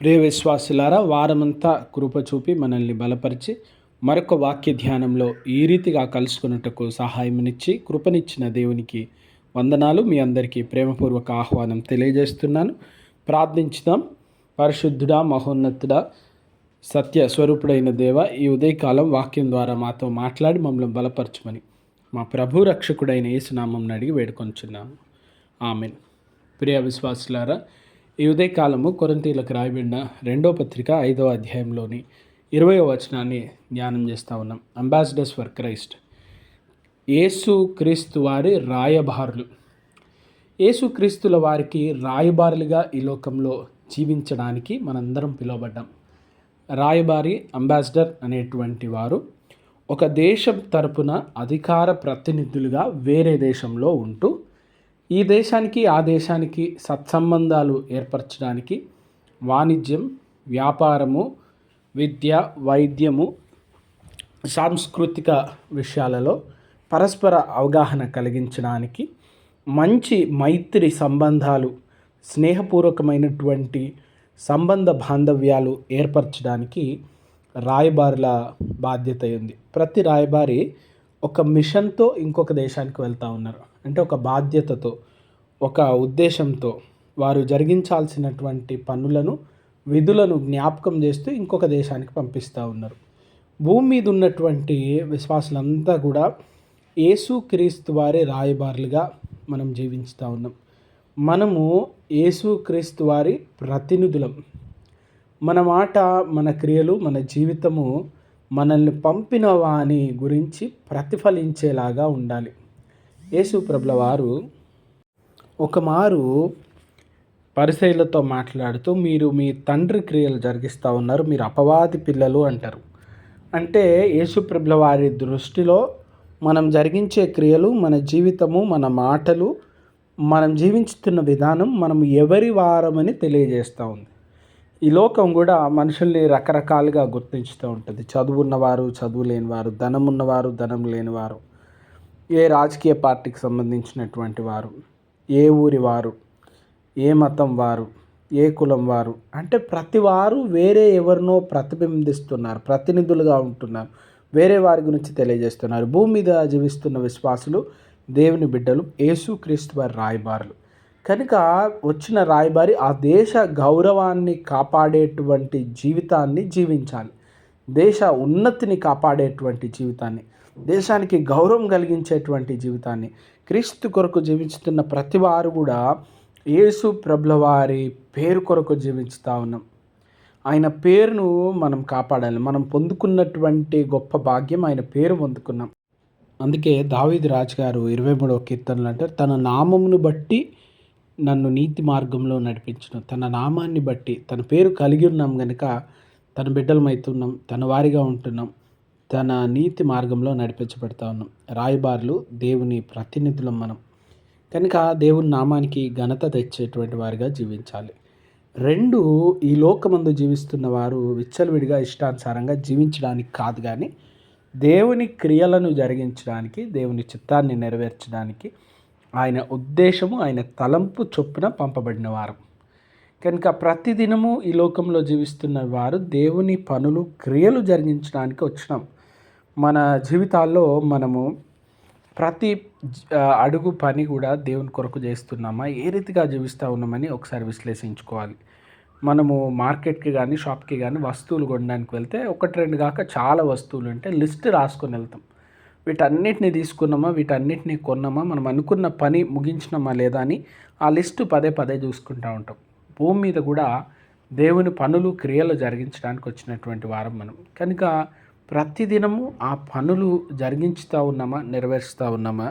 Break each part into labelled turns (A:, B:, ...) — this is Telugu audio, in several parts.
A: ప్రియ విశ్వాసులారా వారమంతా కృప చూపి మనల్ని బలపరిచి మరొక వాక్య ధ్యానంలో ఈ రీతిగా కలుసుకున్నట్టుకు సహాయమునిచ్చి కృపనిచ్చిన దేవునికి వందనాలు. మీ అందరికీ ప్రేమపూర్వక ఆహ్వానం తెలియజేస్తున్నాను. ప్రార్థించుదాం. పరిశుద్ధుడా మహోన్నతుడా సత్య స్వరూపుడైన దేవ ఈ ఉదయకాలం వాక్యం ద్వారా మాతో మాట్లాడి మమ్మల్ని బలపరచమని మా ప్రభు రక్షకుడైన యేసునామం అడిగి వేడుకొంచున్నాము. ఆమెన్. ప్రియ విశ్వాసులారా ఈ ఉదయకాలము కొరంతీలకు రాయబడిన రెండో పత్రిక ఐదవ అధ్యాయంలోని ఇరవయో వచనాన్ని ధ్యానం చేస్తూ ఉన్నాం. అంబాసిడర్స్ ఫర్ క్రైస్ట్ యేసు క్రీస్తు వారి రాయబారులు. యేసుక్రీస్తుల వారికి రాయబారులుగా ఈ లోకంలో జీవించడానికి మనందరం పిలువబడ్డాం. రాయబారి అంబాసిడర్ అనేటువంటి వారు ఒక దేశం తరపున అధికార ప్రతినిధులుగా వేరే దేశంలో ఉంటూ ఈ దేశానికి ఆ దేశానికి సత్సంబంధాలు ఏర్పరచడానికి వాణిజ్యం వ్యాపారము విద్య వైద్యము సాంస్కృతిక విషయాలలో పరస్పర అవగాహన కలిగించడానికి మంచి మైత్రి సంబంధాలు స్నేహపూర్వకమైనటువంటి సంబంధ బాంధవ్యాలు ఏర్పరచడానికి రాయబారుల బాధ్యత ఉంది. ప్రతి రాయబారి ఒక మిషన్తో ఇంకొక దేశానికి వెళ్తూ ఉన్నారు. అంటే ఒక బాధ్యతతో ఒక ఉద్దేశంతో వారు జరిగించాల్సినటువంటి పనులను విధులను జ్ఞాపకం చేస్తూ ఇంకొక దేశానికి పంపిస్తూ ఉన్నారు. భూమి మీద ఉన్నటువంటి విశ్వాసులంతా కూడా ఏసు క్రీస్తు వారి రాయబారులుగా మనం జీవించుతూ ఉన్నాం. మనము యేసు క్రీస్తు వారి ప్రతినిధులం. మన మాట మన క్రియలు మన జీవితము మనల్ని పంపిన వాని గురించి ప్రతిఫలించేలాగా ఉండాలి. యేసు ప్రభుల వారు ఒకమారు పరిశైలతో మాట్లాడుతూ మీరు మీ తండ్రి క్రియలు జరిగిస్తూ ఉన్నారు మీరు అపవాది పిల్లలు అంటారు. అంటే యేసుప్రభుల వారి దృష్టిలో మనం జరిగించే క్రియలు మన జీవితము మన మాటలు మనం జీవించుతున్న విధానం మనం ఎవరి వారమని తెలియజేస్తూ ఉంది. ఈ లోకం కూడా మనుషుల్ని రకరకాలుగా గుర్తించుతూ ఉంటుంది. చదువున్నవారు చదువు లేనివారు ధనం ఉన్నవారు ధనం లేనివారు. ఏ రాజకీయ పార్టీకి సంబంధించినటువంటి వారు? ఏ ఊరి వారు? ఏ మతం వారు? ఏ కులం వారు? అంటే ప్రతి వారు వేరే ఎవరినో ప్రతిబింబిస్తున్నారు ప్రతినిధులుగా ఉంటున్నారు. వేరే వారి గురించి తెలియజేస్తున్నారు. భూమి మీద జీవిస్తున్న విశ్వాసులు దేవుని బిడ్డలు యేసుక్రీస్తు వారి రాయబారులు. కనుక వచ్చిన రాయబారి ఆ దేశ గౌరవాన్ని కాపాడేటువంటి జీవితాన్ని జీవించాలి. దేశ ఉన్నతిని కాపాడేటువంటి జీవితాన్ని. దేశానికి గౌరవం కలిగించేటువంటి జీవితాన్ని క్రీస్తు కొరకు జీవించుతున్న ప్రతి వారు కూడా యేసు ప్రభుల వారి పేరు కొరకు జీవించుతూ ఉన్నాం. ఆయన పేరును మనం కాపాడాలి. మనం పొందుకున్నటువంటి గొప్ప భాగ్యం ఆయన పేరు పొందుకున్నాం. అందుకే దావీద్ రాజు గారు ఇరవై మూడవ కీర్తనలు అంటారు తన నామమును బట్టి నన్ను నీతి మార్గంలో నడిపించడం తన నామాన్ని బట్టి తన పేరు కలిగి ఉన్నాం కనుక తన బిడ్డలమవుతున్నాం తన వారిగా ఉంటున్నాం. తన నీతి మార్గంలో నడిపించబడతా ఉన్నాం. రాయబారులు దేవుని ప్రతినిధులం మనం. కనుక దేవుని నామానికి ఘనత తెచ్చేటువంటి వారిగా జీవించాలి. రెండు ఈ లోకమందు జీవిస్తున్న వారు విచ్చలవిడిగా ఇష్టానుసారంగా జీవించడానికి కాదు కానీ దేవుని క్రియలను జరిగించడానికి దేవుని చిత్తాన్ని నెరవేర్చడానికి ఆయన ఉద్దేశము ఆయన తలంపు చొప్పున పంపబడిన వారు. కనుక ప్రతిదినము ఈ లోకంలో జీవిస్తున్న వారు దేవుని పనులు క్రియలు జరిగించడానికి వచ్చినాం. మన జీవితాల్లో మనము ప్రతి అడుగు పని కూడా దేవుని కొరకు చేస్తున్నామా? ఏ రీతిగా జీవిస్తూ ఉన్నామని ఒకసారి విశ్లేషించుకోవాలి. మనము మార్కెట్కి కానీ షాప్కి కానీ వస్తువులు కొనడానికి వెళ్తే ఒకటి రెండు కాక చాలా వస్తువులు ఉంటే లిస్ట్ రాసుకొని వెళ్తాం. వీటన్నిటిని తీసుకున్నామా? వీటన్నిటిని కొన్నామా? మనం అనుకున్న పని ముగించినామా లేదా అని ఆ లిస్టు పదే పదే చూసుకుంటూ ఉంటాం. భూమి మీద కూడా దేవుని పనులు క్రియలు జరిగించడానికి వచ్చినటువంటి వారం మనం. కనుక ప్రతిదినము ఆ పనులు జరిగించుతూ ఉన్నామా నెరవేరుస్తూ ఉన్నామా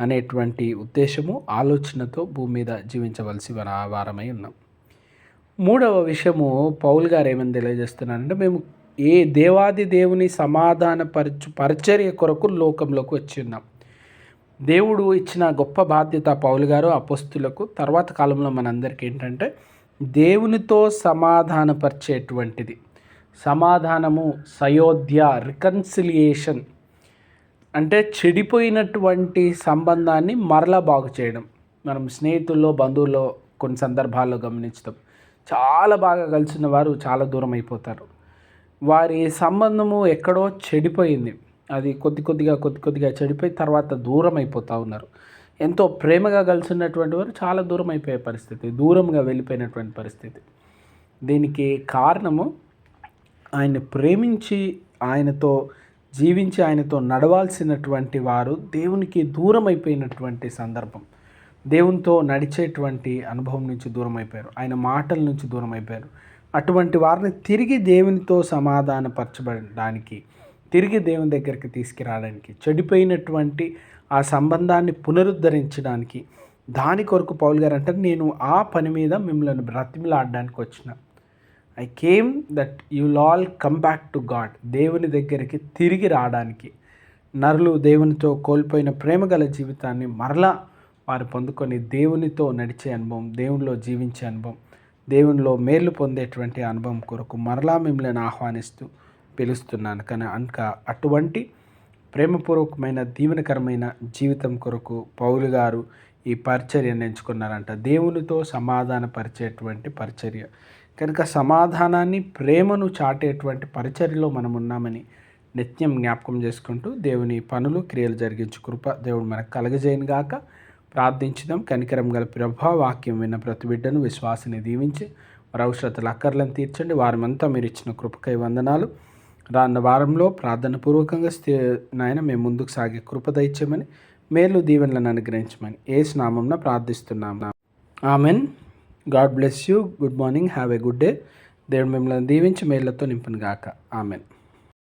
A: అనేటువంటి ఉద్దేశము ఆలోచనతో భూమి మీద జీవించవలసి వారమై ఉన్నాం. మూడవ విషయము పౌల్ గారు ఏమని తెలియజేస్తున్నారంటే మేము ఏ దేవాది దేవుని సమాధాన పరిచు పరిచర్య కొరకు లోకంలోకి వచ్చి ఉన్నాం. దేవుడు ఇచ్చిన గొప్ప బాధ్యత పౌలు గారు అపస్తులకు తర్వాత కాలంలో మనందరికీ ఏంటంటే దేవునితో సమాధానపరిచేటువంటిది. సమాధానము సయోధ్య రికన్సిలియేషన్ అంటే చెడిపోయినటువంటి సంబంధాన్ని మరలా బాగు చేయడం. మనం స్నేహితుల్లో బంధువుల్లో కొన్ని సందర్భాల్లో గమనించడం చాలా బాగా కలిసిన వారు చాలా దూరం అయిపోతారు. వారి సంబంధము ఎక్కడో చెడిపోయింది. అది కొద్ది కొద్దిగా కొద్ది కొద్దిగా చెడిపోయి తర్వాత దూరం అయిపోతూ ఉన్నారు. ఎంతో ప్రేమగా కలిసినటువంటి వారు చాలా దూరం అయిపోయే పరిస్థితి దూరంగా వెళ్ళిపోయినటువంటి పరిస్థితి. దీనికి కారణము ఆయన్ని ప్రేమించి ఆయనతో జీవించి ఆయనతో నడవాల్సినటువంటి వారు దేవునికి దూరం అయిపోయినటువంటి సందర్భం. దేవునితో నడిచేటువంటి అనుభవం నుంచి దూరం అయిపోయారు ఆయన మాటల నుంచి దూరం అయిపోయారు అటువంటి వారిని తిరిగి దేవునితో సమాధానపరచబడడానికి తిరిగి దేవుని దగ్గరికి తీసుకురావడానికి చెడిపోయినటువంటి ఆ సంబంధాన్ని పునరుద్ధరించడానికి దాని కొరకు పౌల్ గారు అంటారు నేను ఆ పని మీద మిమ్మల్ని బ్రతిమిలాడడానికి వచ్చిన I came that you'll all come back to God దేవుని దగ్గరికి తిరిగి రావడానికి. నరులు దేవునితో కోల్పోయిన ప్రేమ గల జీవితాన్ని మరలా వారు పొందుకొని దేవునితో నడిచే అనుభవం దేవునిలో జీవించే అనుభవం దేవునిలో మేలు పొందేటువంటి అనుభవం కొరకు మరలా మిమ్మల్ని ఆహ్వానిస్తూ పిలుస్తున్నాను. కానీ అంక అటువంటి ప్రేమపూర్వకమైన దీవెనకరమైన జీవితం కొరకు పౌలు గారు ఈ పరిచర్యను ఎంచుకున్నారంట. దేవునితో సమాధాన పరిచేటువంటి పరిచర్య. కనుక సమాధానాన్ని ప్రేమను చాటేటువంటి పరిచర్యలో మనం ఉన్నామని నిత్యం జ్ఞాపకం చేసుకుంటూ దేవుని పనులు క్రియలు జరిగించు కృప దేవుడు మనకు కలగజేయను గాక. ప్రార్థించడం కనికరం గల ప్రభా వాక్యం విన్న ప్రతి బిడ్డను విశ్వాసని దీవించి వారి అక్కర్లను తీర్చండి. వారమంతా మీరు ఇచ్చిన కృపకై వందనాలు. రాన్న వారంలో ప్రార్థన పూర్వకంగా నాయన మేము ముందుకు సాగే కృప దయచేయమని మేలు దీవెనలను అనుగ్రహించమని ఏ స్నామంన ప్రార్థిస్తున్నాం. Amen. God bless you. Good morning. Have a good day. దేవుడు మిమ్మల్ని దీవించి మేళ్ళతో నింపును గాక ఆమెన్.